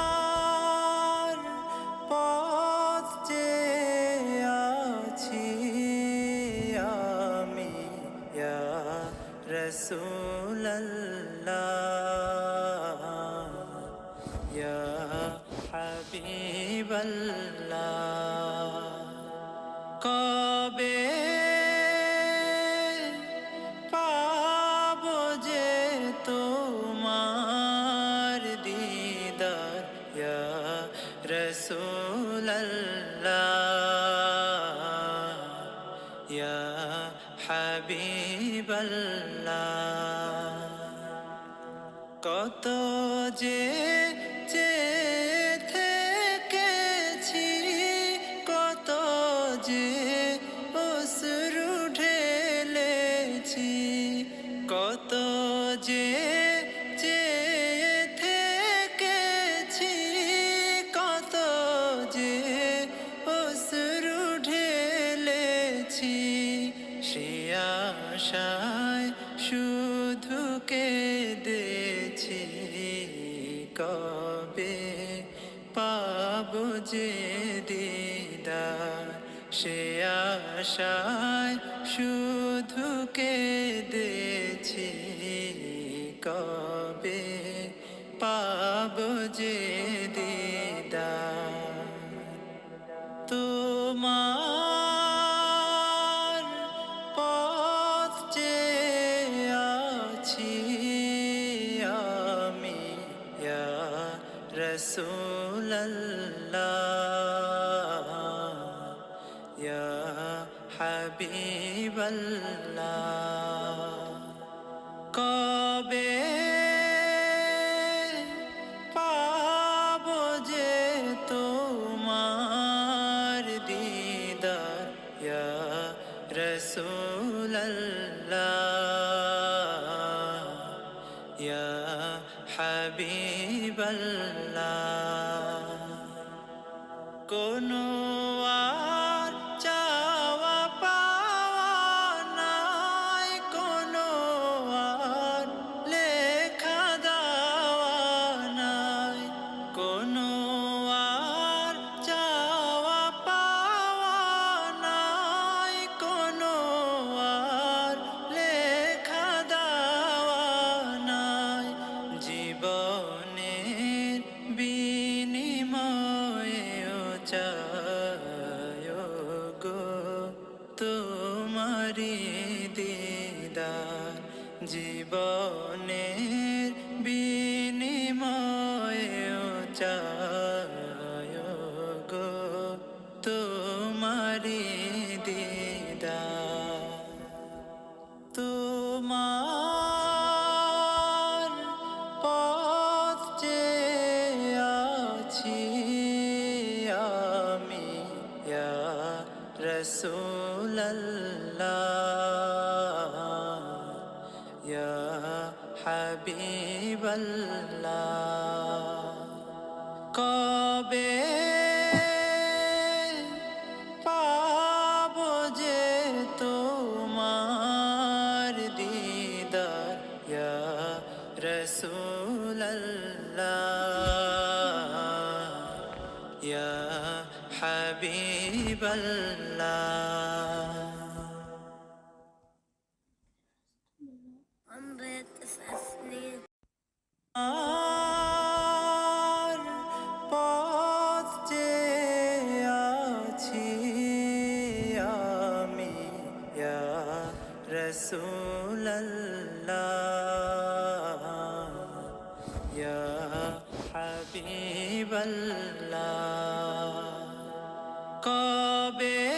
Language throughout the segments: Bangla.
আর পথ চেয়ে আছি আমি রাসূলাল্লাহ হাবিবাল্লাহ। কত যে থেকেছি কত যে অশ্রু ঢেলেছি কত যে পাবো যে দিদার, সে আশায় শুধু কেঁদেছি। কবে পাবো যে দিদার? তোমার পথ চেয়ে আছি আমি ইয়া রসুল্লাহ ইয়া হাবিবাল্লাহ কবে তোমারি দিদার জীবনের বিনিময়েও চায় গো তোমারি ইয়া রসুল্লাহ ইয়া হাবিবাল্লাহ কবে পাবো যে তোমার দিদার? ইয়া রসুল্লাহ ইয়া হাবিবাল্লাহ। আর পথ চেয়ে আছি আমি রসুল্লাহ হাবিবাল্লাহ কবে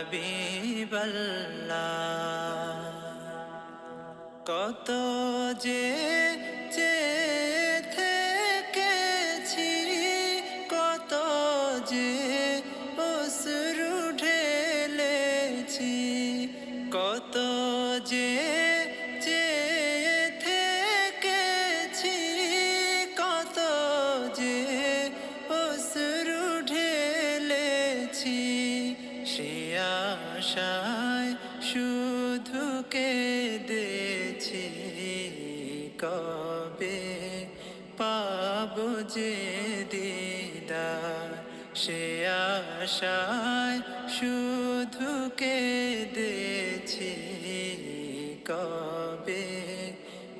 হাবিবাল্লাহ। কত পাব যে দিদার, সে আশায় শুধু কেঁদেছি। কবে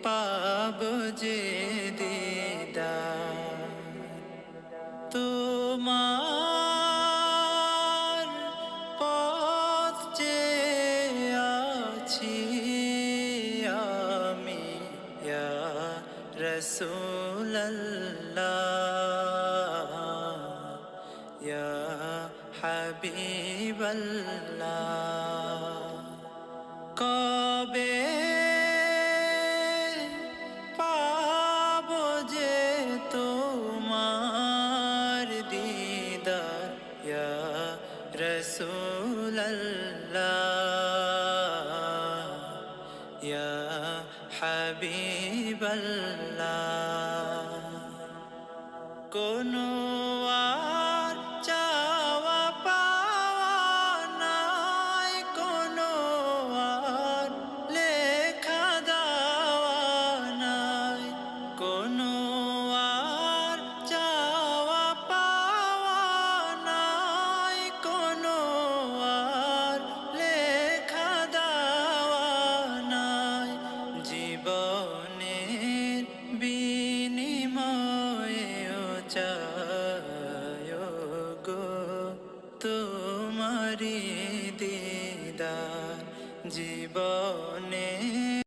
পাব যে দিদার? তোমার পথ যে আছি আমি, ইয়া হাবিবাল্লাহ কবে পাব যে তোমার দিদার? রসুল্লাহ হাবিবাল্লাহ। কোনো